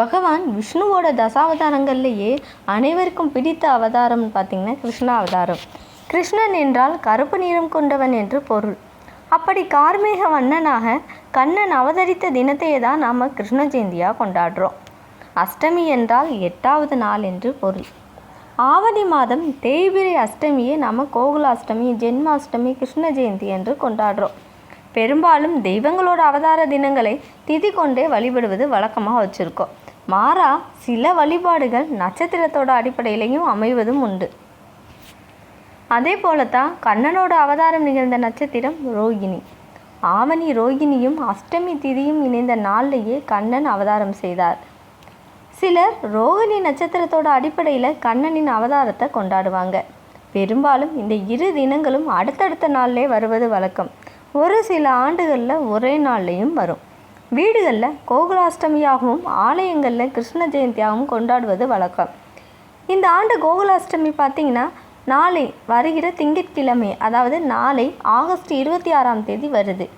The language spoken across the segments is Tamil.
பகவான் விஷ்ணுவோட தசாவதாரங்கள்லேயே அனைவருக்கும் பிடித்த அவதாரம்னு பார்த்தீங்கன்னா கிருஷ்ணா அவதாரம் கிருஷ்ணன் என்றால் கருப்பு நிறம் கொண்டவன் என்று பொருள். அப்படி கார்மேக வண்ணனாக கண்ணன் அவதரித்த தினத்தையே தான் நாம் கிருஷ்ண ஜெயந்தியாக கொண்டாடுறோம். அஷ்டமி என்றால் எட்டாவது நாள் என்று பொருள். ஆவணி மாதம் தேய்பிரை அஷ்டமியை நாம் கோகுலாஷ்டமி ஜென்மாஷ்டமி கிருஷ்ண ஜெயந்தி என்று கொண்டாடுறோம். பெரும்பாலும் தெய்வங்களோட அவதார தினங்களை திதி கொண்டே வழிபடுவது வழக்கமாக வச்சுருக்கோம். மாறா சில வழிபாடுகள் நட்சத்திரத்தோட அடிப்படையிலையும் அமைவதும் உண்டு. அதே போலத்தான் கண்ணனோட அவதாரம் நிகழ்ந்த நட்சத்திரம் ரோகிணி. ஆவணி ரோகிணியும் அஷ்டமி திதியும் இணைந்த நாள்லேயே கண்ணன் அவதாரம் செய்தார். சிலர் ரோகிணி நட்சத்திரத்தோட அடிப்படையில் கண்ணனின் அவதாரத்தை கொண்டாடுவாங்க. பெரும்பாலும் இந்த இரு தினங்களும் அடுத்தடுத்த நாளிலே வருவது வழக்கம். ஒரு சில ஆண்டுகளில் ஒரே நாள்லேயும் வரும். வீடுகளில் கோகுலாஷ்டமியாகவும் ஆலயங்களில் கிருஷ்ண ஜெயந்தியாகவும் கொண்டாடுவது வழக்கம். இந்த ஆண்டு கோகுலாஷ்டமி பார்த்திங்கன்னா நாளை வருகிற திங்கட்கிழமை அதாவது நாளை ஆகஸ்ட் இருபத்தி ஆறாம் தேதி வருது.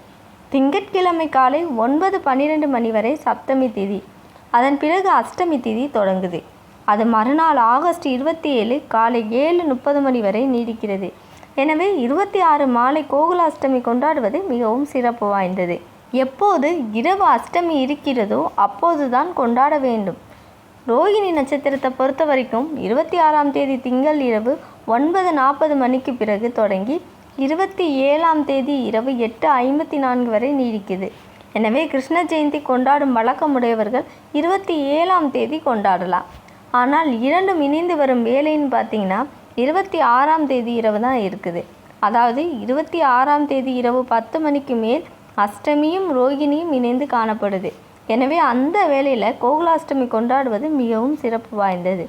திங்கட்கிழமை காலை ஒன்பது பன்னிரெண்டு மணி வரை சப்தமி திதி அதன் பிறகு அஷ்டமி திதி தொடங்குது. அது மறுநாள் ஆகஸ்ட் இருபத்தி ஏழு காலை ஏழு முப்பது மணி வரை நீடிக்கிறது. எனவே இருபத்தி ஆறு மாலை கோகுலாஷ்டமி கொண்டாடுவது மிகவும் சிறப்பு வாய்ந்தது. எப்போது இரவு அஷ்டமி இருக்கிறதோ அப்போதுதான் கொண்டாட வேண்டும். ரோகிணி நட்சத்திரத்தை பொறுத்த வரைக்கும் இருபத்தி ஆறாம் தேதி திங்கள் இரவு ஒன்பது நாற்பது மணிக்கு பிறகு தொடங்கி இருபத்தி ஏழாம் தேதி இரவு எட்டு ஐம்பத்தி நான்கு வரை நீடிக்குது. எனவே கிருஷ்ண ஜெயந்தி கொண்டாடும் வழக்கமுடையவர்கள் இருபத்தி ஏழாம் தேதி கொண்டாடலாம். ஆனால் இரண்டும் இணைந்து வரும் வேலைன்னு பார்த்தீங்கன்னா இருபத்தி ஆறாம் தேதி இரவு தான் இருக்குது. அதாவது இருபத்தி ஆறாம் தேதி இரவு பத்து மணிக்கு மேல் அஷ்டமியும் ரோகிணியும் இணைந்து காணப்படுது. எனவே அந்த வேளையில் கோகுலாஷ்டமி கொண்டாடுவது மிகவும் சிறப்பு வாய்ந்தது.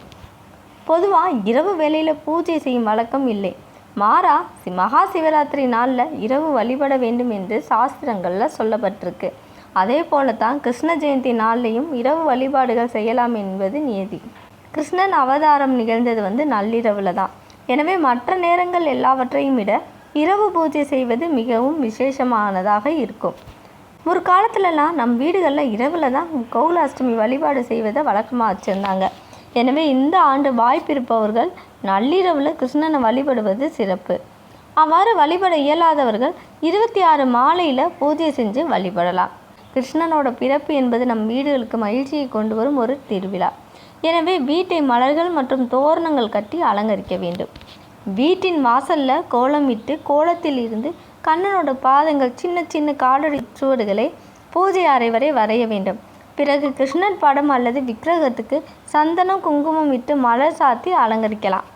பொதுவாக இரவு வேளையில் பூஜை செய்யும் வழக்கம் இல்லை. மாறா சி மகா சிவராத்திரி நாளில் இரவு வழிபட வேண்டும் என்று சாஸ்திரங்களில் சொல்லப்பட்டிருக்கு. அதே போல தான் கிருஷ்ண ஜெயந்தி நாள்லையும் இரவு வழிபாடுகள் செய்யலாம் என்பது நியதி. கிருஷ்ணன் அவதாரம் நிகழ்ந்தது வந்து நள்ளிரவில் தான். எனவே மற்ற நேரங்கள் எல்லாவற்றையும் விட இரவு பூஜை செய்வது மிகவும் விசேஷமானதாக இருக்கும். ஒரு காலத்துலலாம் நம் வீடுகளில் இரவில் தான் கௌலாஷ்டமி வழிபாடு செய்வதை வழக்கமாக வச்சுருந்தாங்க. எனவே இந்த ஆண்டு வாய்ப்பிருப்பவர்கள் நள்ளிரவில் கிருஷ்ணனை வழிபடுவது சிறப்பு. அவ்வாறு வழிபட இயலாதவர்கள் இருபத்தி ஆறு மாலையில் பூஜை செஞ்சு வழிபடலாம். கிருஷ்ணனோட பிறப்பு என்பது நம் வீடுகளுக்கு மகிழ்ச்சியை கொண்டு வரும் ஒரு திருவிழா. எனவே வீட்டை மலர்கள் மற்றும் தோரணங்கள் கட்டி அலங்கரிக்க வேண்டும். வீட்டின் வாசல்ல கோலமிட்டு கோலத்தில் இருந்து கண்ணனோட பாதங்கள் சின்ன சின்ன காலடி சுவடுகளை பூஜை அறை வரை வரைய வேண்டும். பிறகு கிருஷ்ணன் படம் அல்லது விக்கிரகத்துக்கு சந்தனம் குங்குமம் இட்டு மலர் சாத்தி அலங்கரிக்கலாம்.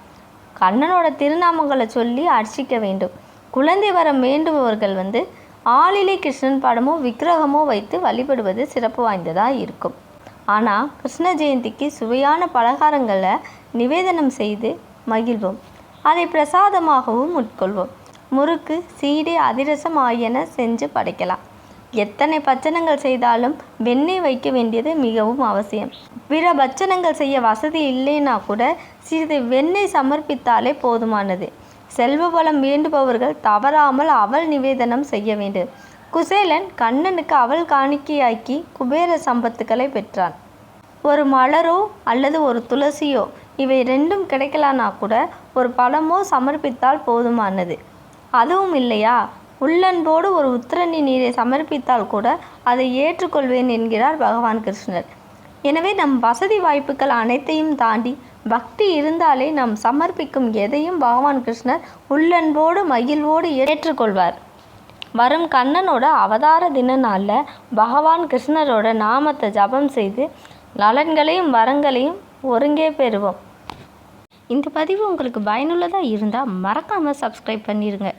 கண்ணனோட திருநாமங்களை சொல்லி அர்ச்சிக்க வேண்டும். குழந்தை வரம் வேண்டுபவர்கள் வந்து ஆளிலை கிருஷ்ணன் படமோ விக்கிரகமோ வைத்து வழிபடுவது சிறப்பு வாய்ந்ததாக இருக்கும். ஆனால் கிருஷ்ண ஜெயந்திக்கு சுவையான பலகாரங்களை நிவேதனம் செய்து மகிழ்வோம். அதை பிரசாதமாகவும் உட்கொள்வோம். முறுக்கு சீடை அதிரசம் ஆகியன செஞ்சு படைக்கலாம். எத்தனை பச்சனங்கள் செய்தாலும் வெண்ணெய் வைக்க வேண்டியது மிகவும் அவசியம். பிற பச்சனங்கள் செய்ய வசதி இல்லைன்னா கூட சிறிது வெண்ணெய் சமர்ப்பித்தாலே போதுமானது. செல்வ வளம் வேண்டுபவர்கள் தவறாமல் அவள் நிவேதனம் செய்ய வேண்டும். குசேலன் கண்ணனுக்கு அவள் காணிக்கையாக்கி குபேர சம்பத்துக்களை பெற்றான். ஒரு மலரோ அல்லது ஒரு துளசியோ இவை ரெண்டும் கிடைக்கலானா கூட ஒரு பழமோ சமர்ப்பித்தால் போதுமானது. அதுவும் இல்லையா? உள்ளன்போடு ஒரு உத்திரணி நீரை சமர்ப்பித்தால் கூட அதை ஏற்றுக்கொள்வேன் என்கிறார் பகவான் கிருஷ்ணர். எனவே நம் வசதி வாய்ப்புகள் அனைத்தையும் தாண்டி பக்தி இருந்தாலே நாம் சமர்ப்பிக்கும் எதையும் பகவான் கிருஷ்ணர் உள்ளன்போடு மகிழ்வோடு ஏற்றுக்கொள்வார். வரும் கண்ணனோட அவதார தின நாளில் பகவான் கிருஷ்ணரோட நாமத்தை ஜபம் செய்து நலன்களையும் வரங்களையும் ஒருங்கே பெறுவோம். இந்த பதிவு உங்களுக்கு பயனுள்ளதாக இருந்தால் மறக்காமல் சப்ஸ்கிரைப் பண்ணிடுங்க